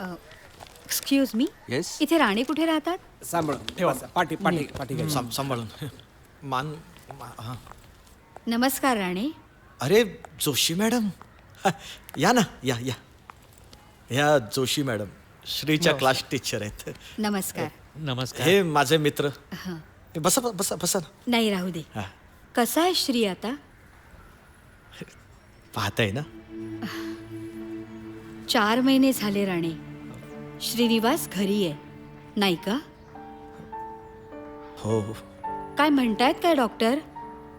Excuse me yes इथे राणे कुठे राहतात? सांभाळून. ठेवा. पाठी पाठी पाठी घ्या. सांभाळून. मान मा- हा. नमस्कार राणे. अरे जोशी मॅडम. हा, या ना या या. ह्या जोशी मॅडम. श्रीच्या क्लास टीचर आहेत. नमस्कार. नमस्कार. हे माझे मित्र. हं. हे बसा बसा बसा ना. नाही राहू दे. हा. कसा आहे श्री आता? पाहताय ना. चार महिने झाले राणे. श्रीनिवास घरी आहे नाही का? हो. काय म्हणतायत काय डॉक्टर?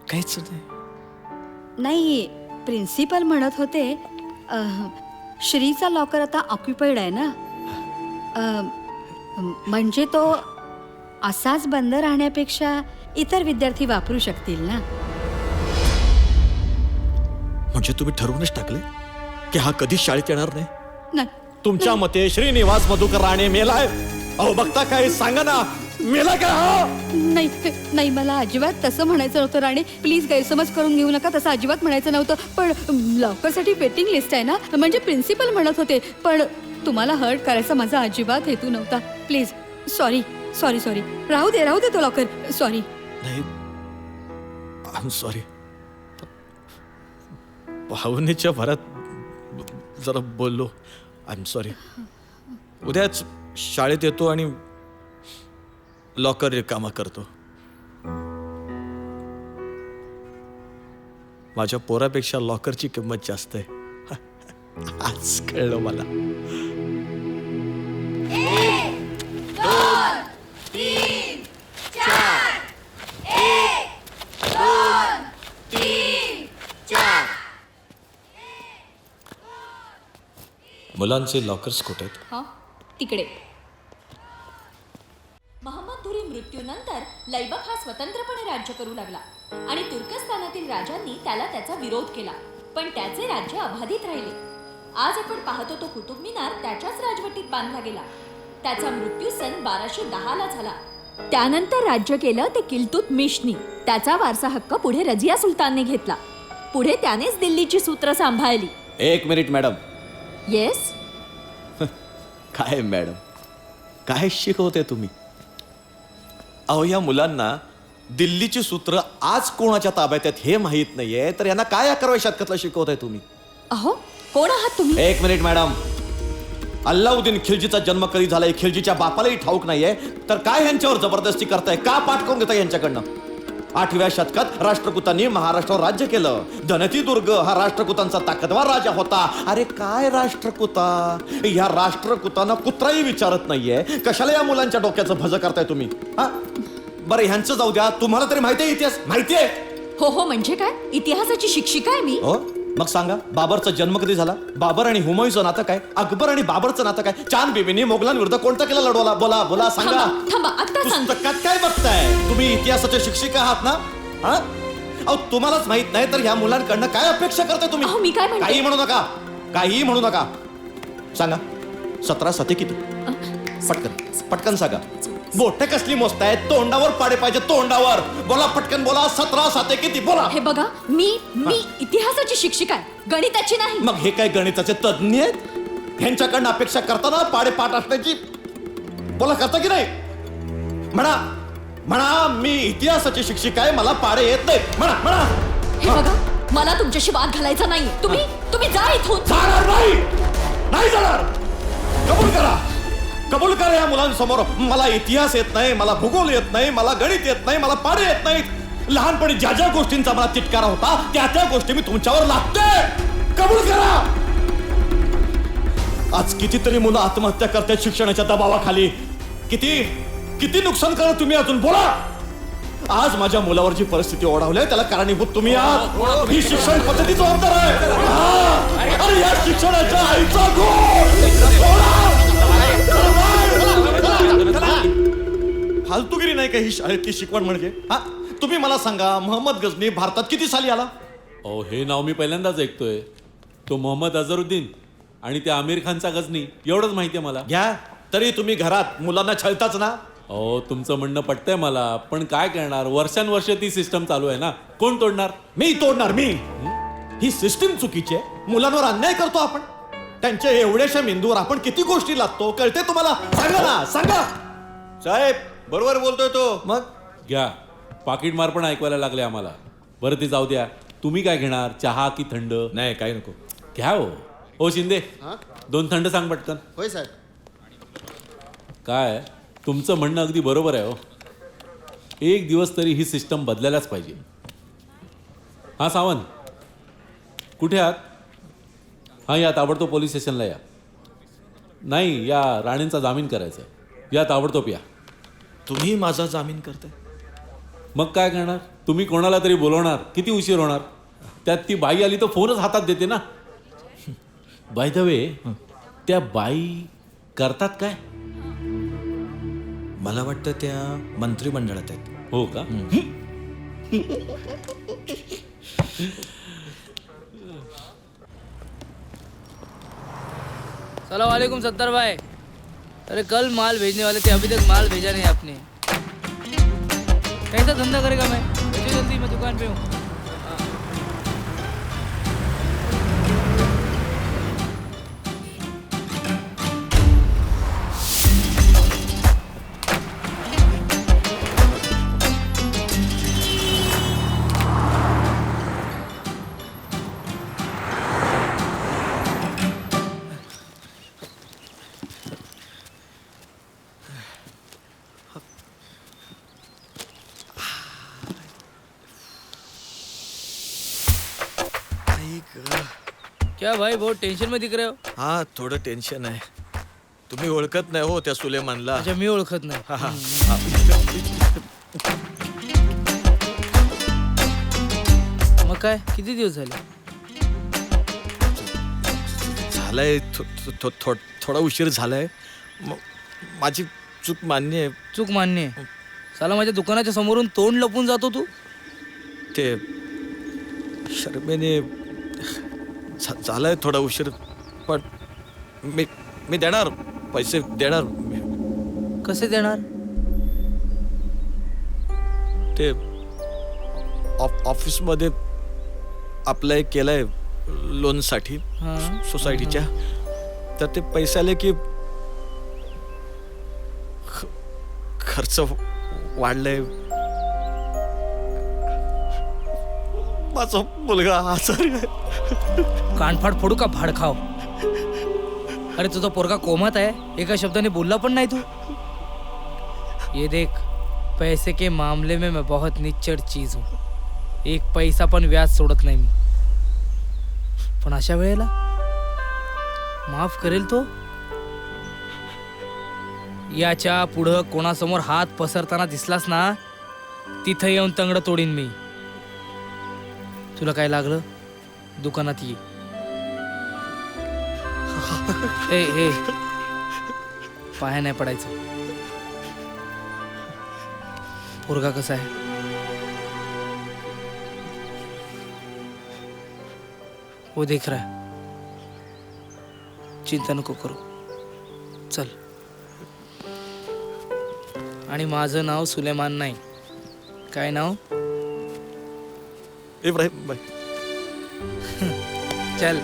काहीच नाही. नाही प्रिन्सिपल म्हणत होते अह, श्रीचा लॉकर आता ऑक्युपाईड आहे ना? अह, म्हणजे तो असाच बंद राहण्यापेक्षा इतर विद्यार्थी वापरू शकतील ना? म्हणजे तुम्ही ठरवूनच टाकले की हा कधीच शाळेत येणार नाही? नाही तुमच्या मते श्रीनिवास मधुकर राणे मेलाय अहो बघता काय सांगा ना. मेला का हा? नाही नाही मला अजिबात तसं म्हणायचं नव्हतं राणे. प्लीज गैरसमज करून घेऊ नका तसं अजिबात म्हणायचं नव्हतं. पण लॉकरसाठी वेटिंग लिस्ट आहे ना म्हणजे प्रिन्सिपल म्हणत होते. पण तुम्हाला हर्ट करायचा माझा अजिबात हेतू नव्हता. Please sorry sorry sorry. राहू दे राहू दे तो लॉकर. सॉरी. नाही. सॉरी भावनेच्या भरात जरा बोललो. आय एम सॉरी उद्याच शाळेत येतो आणि लॉकर रिकामा करतो. माझ्या पोरापेक्षा लॉकरची किंमत जास्त आहे. आज कळलं मला. मुलांचे लॉकर्स कुठे आहेत? हां तिकडे. महम्मद धुरी मृत्यूनंतर लैबक हा स्वतंत्रपणे राज्य करू लागला आणि तुर्कस्तानातील राजांनी त्याला त्याचा विरोध केला पण त्याचे राज्य अबाधित राहिले. आज आपण पाहतो तो कुतुब मिनार त्याच्याच राजवटीत बांधला गेला. त्याचा मृत्यू सन बाराशे ला झाला. त्यानंतर राज्य केलं ते किल्तुत मिशनी. त्याचा वारसा हक्क पुढे रजिया सुलतानने घेतला. पुढे त्यानेच दिल्लीची सूत्र सांभाळली. एक मिनिट मॅडम. येस काय मॅडम? काय शिकवते तुम्ही? अहो या मुलांना दिल्लीची सूत्र आज कोणाच्या ताब्यात आहेत हे माहीत नाहीये तर यांना काय अकराव्या शतकातलं शिकवताय तुम्ही? अहो कोण आहात तुम्ही? एक मिनिट मॅडम. अल्लाउद्दीन खिलजीचा जन्म कधी झालाय खिलजीच्या बापालाही ठाऊक नाहीये तर काय यांच्यावर जबरदस्ती करताय? का पाठ करून घेताय यांच्याकडनं? आठव्या शतकात राष्ट्रकुतांनी महाराष्ट्रावर राज्य केलं. धनतीदुर्ग हा राष्ट्रकुतांचा ताकदवार राजा होता. अरे काय राष्ट्रकुता या राष्ट्रकुतांना कुत्राही विचारत नाहीये. कशाला या मुलांच्या डोक्याचं भज करताय तुम्ही? हा? बरं ह्यांचं जाऊ द्या. तुम्हाला तरी माहिती आहे इतिहास? माहिती आहे? हो हो म्हणजे काय? इतिहासाची शिक्षिका आहे मी. हो? मग सांगा बाबरचा जन्म कधी झाला? बाबर आणि हुमायूचं नातं काय? अकबर आणि बाबरचं नातं काय? चांद बिबीनी मोगलांविरुद्ध कोणता केला लढवला? बोला बोला सांगा. थांबा थांबा आता सांग. पुस्तकात काय बघताय? तुम्ही इतिहासाचे शिक्षक आहात ना? हा? अहो तुम्हालाच माहीत नाही तर ह्या मुलांकडनं काय अपेक्षा करताय तुम्ही? अहो, मी काय म्हणते? काही म्हणू नका. काही म्हणू नका. सांगा. सतरा सते किती? पटकन. पटकन सांगा. बोट कसली मोजताय तोंडावर पाडे पाहिजे तोंडावर. बोला पटकन बोला सतरा साते किती बोला. हे बघा मी मी इतिहासाची शिक्षिका आहे गणिताची नाही. मग हे काय गणिताचे तज्ञ आहेत? ह्यांच्याकडनं अपेक्षा करताना पाडे पाठ असण्याची बोला करता की नाही? म्हणा म्हणा मी इतिहासाची शिक्षिका आहे मला पाडे येत नाही म्हणा म्हणा. हे बघा मला तुमच्याशी वाद घालायचा नाही तुम्ही तुम्ही जा इथून. जाणार नाही. नाही जाणार. कबूल करा. कबूल कर या मुलांसमोर. मला इतिहास येत नाही मला भूगोल येत नाही मला गणित येत नाही मला पाडे येत नाहीत. लहानपणी ज्या ज्या गोष्टींचा मला तिटकारा होता त्या त्या गोष्टी मी तुमच्यावर लागते कबूल करा! आज कितीतरी मुलं आत्महत्या करतात शिक्षणाच्या दबावाखाली. किती किती नुकसान करा तुम्ही अजून? बोला! आज माझ्या मुलावर जी परिस्थिती ओढावली आहे त्याला कारणीभूत तुम्ही आहात. ही शिक्षण पद्धती जबाबदार आहे. हा. अरे या शिक्षणाच्या आईचा फालतुगिरी नाही का ही शाळेतली शिकवण म्हणजे? हा? तुम्ही मला सांगा मोहम्मद गजनी भारतात किती साली आला? अहो हे नाव मी पहिल्यांदाच ऐकतोय. तो मोहम्मद अझरुद्दीन आणि त्या आमिर खानचा गजनी एवढंच माहिती आहे मला. घ्या. तरी तुम्ही घरात मुलांना छळताच ना? अहो तुमचं म्हणणं पटतंय मला पण काय करणार? वर्षानुवर्ष ती सिस्टम चालू आहे ना. कोण तोडणार? मी तोडणार मी. ही? सिस्टीम चुकीची आहे. मुलांवर अन्याय करतो आपण. त्यांच्या एवढ्याशा मेंदूवर आपण किती गोष्टी लागतो कळते तुम्हाला? सांगा ना सांगा. साहेब बरोबर बोलतोय तो. मग? घ्या. पाकिट मार पण ऐकवायला लागले आम्हाला. बरं ते जाऊ द्या. तुम्ही काय घेणार? चहा की थंड? नाही काही नको. घ्या हो. हो शिंदे. दोन थंड सांग पटकन. होय साहेब. काय? तुमचं म्हणणं अगदी बरोबर आहे हो. एक दिवस तरी ही सिस्टम बदलायलाच पाहिजे. हां सावंत. कुठे आहात? हां या ताबडतोब पोलीस स्टेशनला या. नाही या राणेंचा जामीन करायचा आहे. या ताबडतोब या तुम्ही माझा जामीन करताय. मग काय करणार? तुम्ही कोणाला तरी बोलवणार? किती उशीर होणार? त्यात ती बाई आली तर फोनच हातात देते ना. बाय द वे त्या बाई करतात काय? मला वाटतं त्या मंत्रिमंडळात आहेत. हो का? सलाम वालेकुम सत्तर भाई. अरे कल माल भेजने वाले थे अभी तक माल भेजा नहीं आपने। कैसा धंधा करेगा मैं जल्दी मैं दुकान पे हूँ। क्या भाई बहुत टेंशन में दिख रहे हो? हा थोडं टेन्शन आहे तुम्ही ओळखत नाही हो त्या सुलेमानला। अच्छा मी ओळखत नाही. मग काय? किती दिवस झाले? झालाय थो- थो- थो- थो- थोडा उशीर झालाय. म- माझी चूक मान्य आहे. चूक मान्य आहे. साला माझ्या दुकानाच्या समोरून तोंड लपून जातो तू? ते शर्मेने झालाय थोडा उशीर पण मी मी देणार पैसे देणार. मी. कसे देणार? ते ऑफ- ऑफिसमध्ये अप्लाय केलाय लोनसाठी हां. सोसायटीच्या. तर ते पैसे आले की ख- खर्च वाढलाय. माझा मुलगा आजारी आहे. कानफाड फोडू का फाड खाव? अरे तुझा पोरगा कोमात आहे. एका शब्दाने बोलला पण नाही तू. ये देख पैसे के मामले में मैं बहुत निच्चड चीज हूँ. एक पैसा पण व्याज सोडत नाही मी. पण अशा वेळेला माफ करेल तो? याच्या पुढं कोणासमोर हात पसरताना दिसलास ना तिथं येऊन तंगड तोडीन मी. तुला काय लागलं? दुकानात ये. ए ए. पाया नाही पडायचं. पोरगा कसा आहे? वो देख रहा है. चिंता नको करू. चल. आणि माझं नाव सुलेमान नाही. काय नाव? इब्राहिम भाई चल